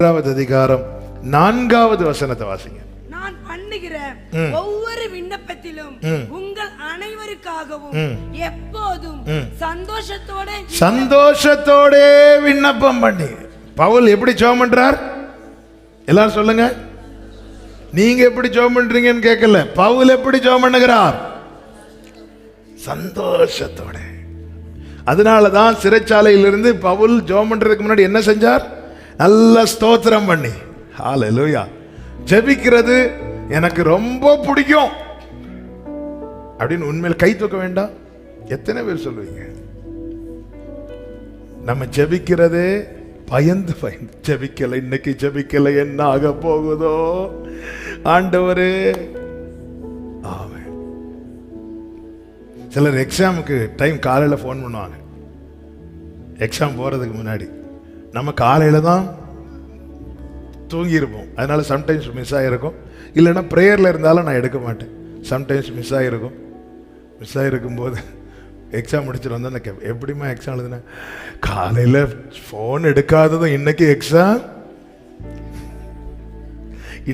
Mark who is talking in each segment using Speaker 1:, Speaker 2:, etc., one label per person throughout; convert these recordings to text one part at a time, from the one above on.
Speaker 1: மூன்றாவது அதிகாரம் நான்காவது வசனத்தை வாசிங்க.
Speaker 2: நான் பண்ணுகிற ஒவ்வொரு விண்ணப்பத்திலும் உங்கள் அனைவருக்காகவும் எப்போதும் சந்தோஷத்தோட
Speaker 1: சந்தோஷத்தோடே விண்ணப்பம் பண்ணி. பவுல் எப்படி ஜெபம் பண்றார்? எல்லாரும் சொல்லுங்க. நீங்க எப்படி ஜெபம் பண்றீங்கன்னு கேட்கல பவுல் எப்படி ஜெபம் பண்ணுகிறார்? சந்தோஷத்தோட. அதனால தான் சிறைச்சாலையிலிருந்து பவுல் ஜெபம் பண்றதுக்கு முன்னாடி என்ன செஞ்சார்? நல்ல ஸ்தோத்திரம் பண்ணி. ஹalleluya ஜெபிக்கிறது எனக்கு ரொம்ப பிடிக்கும். அப்படின்னு உண்மையில் கை தூக்க வேண்டாம். எத்தனை பேர் சொல்லுவீங்க? நம்ம ஜபிக்கிறதே பயந்து பயந்து. ஜபிக்கலை இன்னைக்கு ஜபிக்கலை என்ன ஆக போகுதோ? ஆண்டவரே. ஆமென். சிலர் எக்ஸாமுக்கு டைம் காலையில் ஃபோன் பண்ணுவாங்க. எக்ஸாம் போகிறதுக்கு முன்னாடி. நம்ம காலையில் தான் தூங்கியிருப்போம். அதனால சம்டைம்ஸ் மிஸ் ஆகிருக்கும் இல்லைன்னா ப்ரேயரில் இருந்தாலும் நான் எடுக்க மாட்டேன். சம்டைம்ஸ் மிஸ் ஆகிருக்கும் மிஸ் ஆகிருக்கும் போது எக்ஸாம் முடிச்சுட்டு வந்தா நான் எப்படிமா எப்படிம்மா எக்ஸாம் எழுதுனேன்? காலையில் ஃபோன் எடுக்காததும் இன்னைக்கு எக்ஸாம்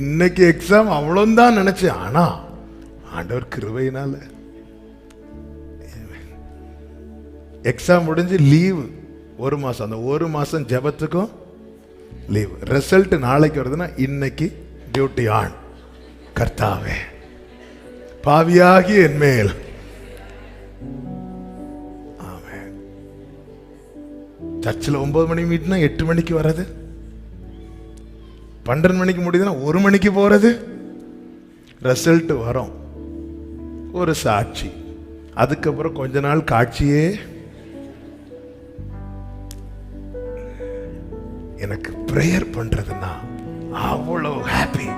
Speaker 1: இன்னைக்கு எக்ஸாம் அவ்வளோந்தான் நினச்சேன். ஆனால் ஆண்டவர் கிருபையினால. எக்ஸாம் முடிஞ்சு லீவு ஒரு மாதம் அந்த ஒரு மாதம் ஜெபத்துக்கும் லீவ் ரிசல்ட் நாளைக்கு வருதுன்னா இன்னைக்கு டியூட்டி ஆன் கர்த்தாவே பாவியாகி என் மேல். சர்ச்சில் ஒன்பது மணி மீட்னா எட்டு மணிக்கு வர்றது? பன்னெண்டு மணிக்கு முடியுதுன்னா ஒரு மணிக்கு போகிறது ரிசல்ட் வரும். ஒரு சாட்சி. அதுக்கப்புறம் கொஞ்ச நாள் காட்சியே எனக்கு ப்ரேயர் பண்றதுன்னா அவ்வளவு ஹாப்பி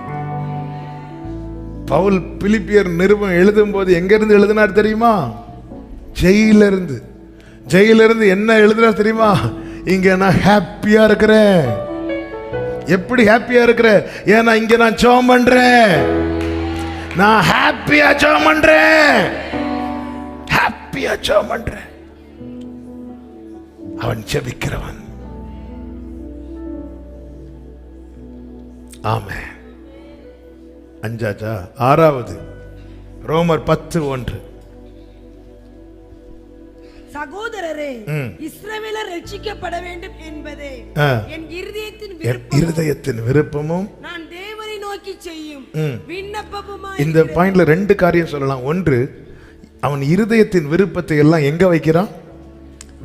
Speaker 1: பவுல் பிலிப்பியர் நிருபம் எழுதும் போது எங்க இருந்து எழுதினார் தெரியுமா? ஜெயில இருந்து ஜெயில இருந்து என்ன எழுதினார் தெரியுமா? இங்க நான் ஹாப்பியா இருக்கிறேன். எப்படி ஹாப்பியா இருக்கிறேன்? ஏன்னா இங்க நான் ஜோம் பண்றேன். நான் ஹாப்பியா ஜோம் பண்றேன். ஹாப்பியா ஜோம் பண்றேன். அவன் ஜெபிக்கிறவன். ஆமே அஞ்சாச்சா? ஆறாவது. ரோமர் பத்து ஒன்று.
Speaker 2: சகோதரரே
Speaker 1: ம்.
Speaker 2: இஸ்ரவேலர் ரட்சிக்கப்பட வேண்டும் என்பதே. என் இருதயத்தின்
Speaker 1: என்
Speaker 2: விருப்பம்.
Speaker 1: இருதயத்தின் விருப்பமும்
Speaker 2: நான் தேவனை நோக்கி செய்யும்
Speaker 1: ம்.
Speaker 2: விண்ணப்பமுமா
Speaker 1: இந்த பாயிண்ட்ல ரெண்டு காரியம் சொல்லலாம். ஒன்று அவன் இருதயத்தின் விருப்பத்தை எல்லாம் எங்க வைக்கிறான்?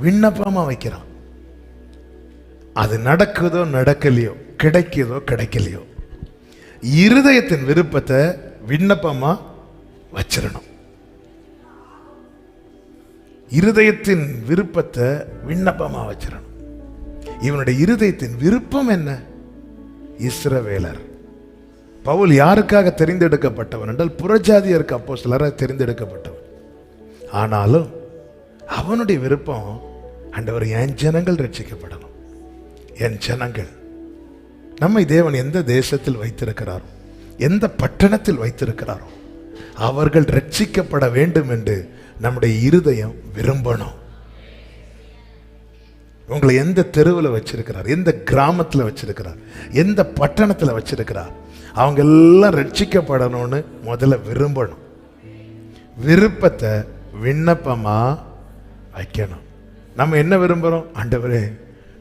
Speaker 1: விண்ணப்பமா வைக்கிறான். அது நடக்குதோ நடக்கலையோ கிடைக்குதோ கிடைக்கலையோ. இருதயத்தின் விருப்பத்தை விண்ணப்பமா வச்சிடணும். இருதயத்தின் விருப்பத்தை விண்ணப்பமா வச்சிடணும். இவனுடைய இருதயத்தின் விருப்பம் என்ன? இஸ்ரவேலர். பவுல் யாருக்காக தெரிந்தெடுக்கப்பட்டவன் என்றால் புறஜாதியருக்கு அப்போ சிலராக தெரிந்தெடுக்கப்பட்டவன். ஆனாலும் அவனுடைய விருப்பம் அண்டவர் என் ஜனங்கள் ரட்சிக்கப்படணும். என் ஜனங்கள். நம்மை தேவன் எந்த தேசத்தில் வைத்திருக்கிறாரோ எந்த பட்டணத்தில் வைத்திருக்கிறாரோ அவர்கள் ரட்சிக்கப்பட வேண்டும் என்று நம்முடைய இருதயம் விரும்பணும். உங்களை எந்த தெருவில் வச்சிருக்கிறார் எந்த கிராமத்தில் வச்சிருக்கிறார் எந்த பட்டணத்தில் வச்சிருக்கிறார் அவங்க எல்லாம் ரட்சிக்கப்படணும்னு முதல்ல விரும்பணும். விருப்பத்தை விண்ணப்பமா வைக்கணும். நம்ம என்ன விரும்புகிறோம் ஆண்டவரே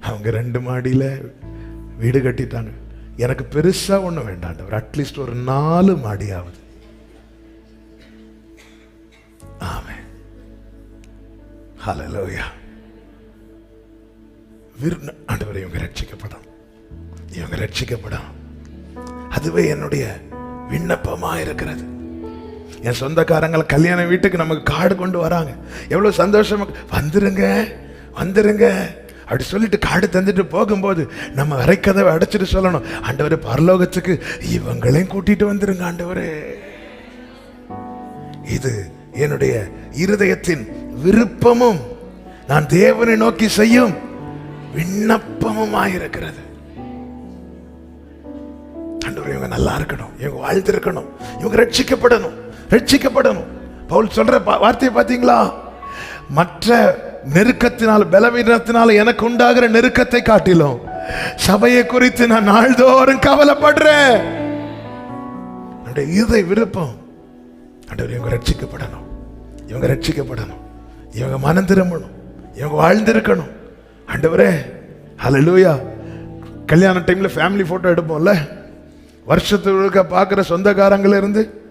Speaker 1: அவங்க ரெண்டு மாடியில் வீடு கட்டிட்டாங்க. எனக்கு பெருசாக ஒன்றும் வேண்டாம் ஆண்டவர் அட்லீஸ்ட் ஒரு நாலு மாடியாவது. ஹலோ ஹalleluya விருந்த ஆண்டவர் இவங்க ரட்சிக்கப்படும். இவங்க ரட்சிக்கப்படும். அதுவே என்னுடைய விண்ணப்பமா இருக்கிறது. என் சொந்தக்காரங்களை கல்யாண வீட்டுக்கு நமக்கு காடு கொண்டு வராங்க. எவ்வளோ சந்தோஷமா வந்துருங்க வந்துருங்க. அப்படி சொல்லிட்டு காடு தந்துட்டு போகும்போது நம்ம அரைக்கதவை அடைச்சிட்டு சொல்லணும். ஆண்டவர் பரலோகத்துக்கு இவங்களையும் கூட்டிட்டு வந்துருங்க ஆண்டவரே. இது என்னுடைய இருதயத்தின் விருப்பமும் நான் தேவனை நோக்கி செய்யும் விண்ணப்பமுமாயிருக்கிறது. ஆண்டவரே இவங்க நல்லா இருக்கணும். இவங்க வாழ்ந்திருக்கணும். இவங்க ரட்சிக்கப்படணும். ரட்சிக்கப்படணும். பவுல் சொல்ற வார்த்தையை பார்த்தீங்களா? மற்ற நெருக்கத்தினால் பலவீனத்தினால் எனக்கு உண்டாகிற நெருக்கத்தை காட்டிலும் சபையை குறித்து நான் நாள்தோறும் கவலைப்படுறேன். இதை விருப்பம் ஆண்டவர் இவங்க ரட்சிக்கப்படணும். இவங்க ரட்சிக்கப்படணும். இவங்க மனம் திரும்பணும். இவங்க வாழ்ந்திருக்கணும். ஆண்டவரே லூயா கல்யாண டைமில் ஃபேமிலி ஃபோட்டோ எடுப்போம்ல? வருஷத்துக்கு பார்க்குற சொந்தக்காரங்கள இருந்து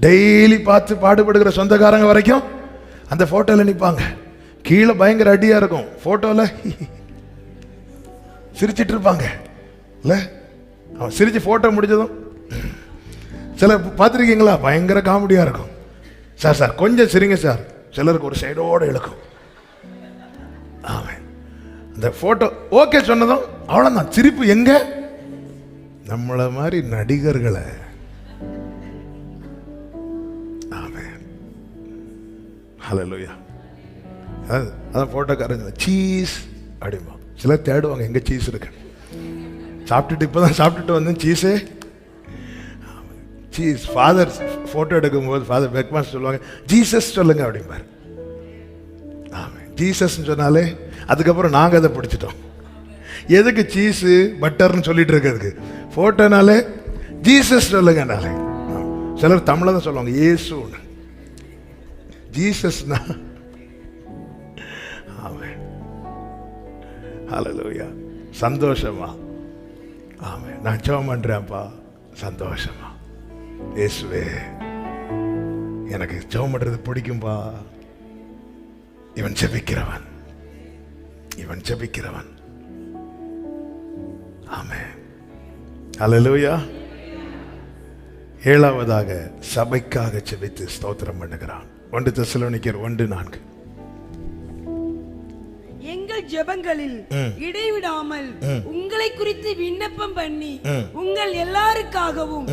Speaker 1: டெய்லி பார்த்து பாடுபடுகிற சொந்தக்காரங்க வரைக்கும் அந்த ஃபோட்டோவில் நிற்பாங்க கீழே பயங்கர அடியா இருக்கும். போட்டோல சிரிச்சிட்டு இருப்பாங்க. இல்லை அவன் சிரிச்சு போட்டோ முடிஞ்சதும் சில பார்த்துருக்கீங்களா? பயங்கர காமெடியாக இருக்கும். சார் சார் கொஞ்சம் சிரிங்க சார். சிலருக்கு ஒரு சைடோடு இழுக்கும். ஆமாம் இந்த ஃபோட்டோ ஓகே சொன்னதும் அவ்வளோதான் சிரிப்பு எங்க? நம்மளை மாதிரி நடிகர்களை. ஆமாம் ஹலோயா அதான் ஃபோட்டோக்காரங்க சீஸ் அப்படிம்பா சிலர் தேடுவாங்க எங்கே சீஸ் இருக்கு? சாப்பிட்டுட்டு இப்போ தான் சாப்பிட்டுட்டு வந்தேன் சீஸே சீஸ் ஃபாதர் ஃபோட்டோ எடுக்கும்போது ஃபாதர் பெக்மாஸ் சொல்லுவாங்க ஜீசஸ் சொல்லுங்க அப்படிம்பார். ஆமாம் ஜீசஸ்ன்னு சொன்னாலே அதுக்கப்புறம் நாங்கள் அதை பிடிச்சிட்டோம். எதுக்கு சீஸு பட்டர்னு சொல்லிட்டு இருக்கிறதுக்கு? ஃபோட்டோனாலே ஜீசஸ் சொல்லுங்கனாலே. சிலர் தமிழில் தான் சொல்லுவாங்க ஏசுன்னு. ஜீசஸ்னா ஹalleluya சந்தோஷமா? ஆமாம் நான் ஜெபம் பண்ணுறேன்ப்பா சந்தோஷமா? இயேசுவே எனக்கு ஜெபம் பண்ணுறது பிடிக்கும்பா. இவன் ஜெபிக்கிறவன். இவன் ஜெபிக்கிறவன். ஆமே அலலூயா ஏழாவதாக சபைக்காக செபித்து ஸ்தோத்திரம் பண்ணுகிறான். ஒன்று தசலோனிக்கர் ஒன்று நான்கு.
Speaker 2: எங்கள் ஜெபங்களில் இடைவிடாமல் உங்களை குறித்து விண்ணப்பம் பண்ணி உங்கள் எல்லாருக்காகவும்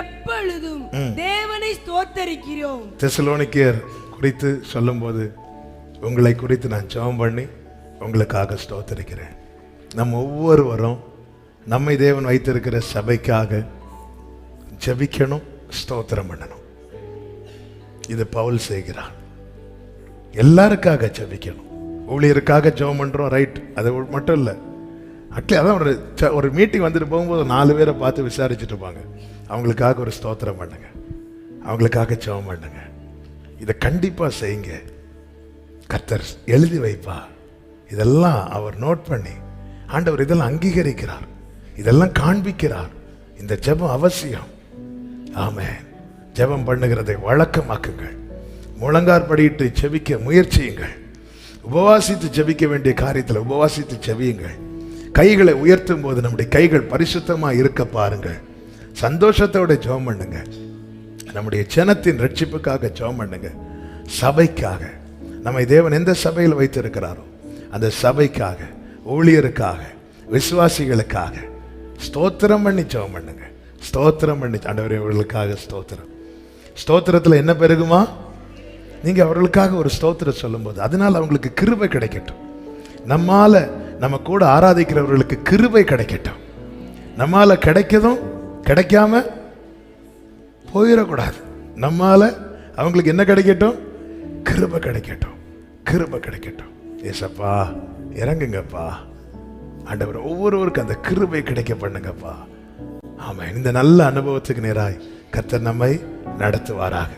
Speaker 2: எப்பொழுதும் தேவனை ஸ்தோத்தரிக்கிறோம்.
Speaker 1: தெசலோனிக்கர் குறித்து சொல்லும்போது உங்களை குறித்து நான் ஜெபம் பண்ணி உங்களுக்காக ஸ்தோத்தரிக்கிறேன். நம்ம ஒவ்வொருவரும் நம்மை தேவன் வைத்திருக்கிற சபைக்காக ஜெபிக்கணும் ஸ்தோத்திரம் பண்ணணும். இது பவுல் செய்கிறான் எல்லாருக்காக ஜெபிக்கணும். ஊழியருக்காக ஜெபம் பண்ணுறோம் ரைட் அது மட்டும் இல்லை. அட்லி அதான் ஒரு ச- ஒரு மீட்டிங் வந்துட்டு போகும்போது நாலு பேரை பார்த்து விசாரிச்சுட்டு இருப்பாங்க. அவங்களுக்காக ஒரு ஸ்தோத்திரம் பண்ணுங்க. அவங்களுக்காக ஜெபம் பண்ணுங்க. இதை கண்டிப்பாக செய்யுங்க. கர்த்தர் எழுதி வைப்பா. இதெல்லாம் அவர் நோட் பண்ணி ஆண்டவர் இதெல்லாம் அங்கீகரிக்கிறார். இதெல்லாம் காண்பிக்கிறார். இந்த ஜெபம் அவசியம். ஆமே ஜெபம் பண்ணுகிறதை வழக்கமாக்குங்கள். முழங்கார் படியிட்டு செவிக்க முயற்சியுங்கள். உபவாசித்து ஜெபிக்க வேண்டிய காரியத்தில் உபவாசித்து ஜெபியுங்கள். கைகளை உயர்த்தும் போது நம்முடைய கைகள் பரிசுத்தமாக இருக்க பாருங்கள். சந்தோஷத்தோட ஜெபம் பண்ணுங்க. நம்முடைய ஜனத்தின் ரட்சிப்புக்காக ஜெபம் பண்ணுங்க. சபைக்காக. நம்மை தேவன் எந்த சபையில் வைத்திருக்கிறாரோ அந்த சபைக்காக ஊழியருக்காக விசுவாசிகளுக்காக ஸ்தோத்திரம் பண்ணி ஜெபம் பண்ணுங்க. ஸ்தோத்திரம் பண்ணி ஆண்டவரே இவர்களுக்காக ஸ்தோத்திரம். ஸ்தோத்திரத்தில் என்ன பெருகுமா? நீங்க அவர்களுக்காக ஒரு ஸ்தோத்திரம் சொல்லும்போது அதனால் அவங்களுக்கு கிருபை கிடைக்கட்டும். நம்மால நம்ம கூட ஆராதிக்கிறவர்களுக்கு கிருபை கிடைக்கட்டும். நம்மால கிடைக்கதும் கிடைக்காம போயிடக்கூடாது. நம்மால அவங்களுக்கு என்ன கிடைக்கட்டும்? கிருபை கிடைக்கட்டும். கிருபை கிடைக்கட்டும். ஏசப்பா இறங்குங்கப்பா. ஆண்டவர் ஒவ்வொருவருக்கும் அந்த கிருபை கிடைக்க பண்ணுங்கப்பா. ஆமாம் இந்த நல்ல அனுபவத்துக்கு நேராய் கத்தர் நம்மை நடத்துவாராக.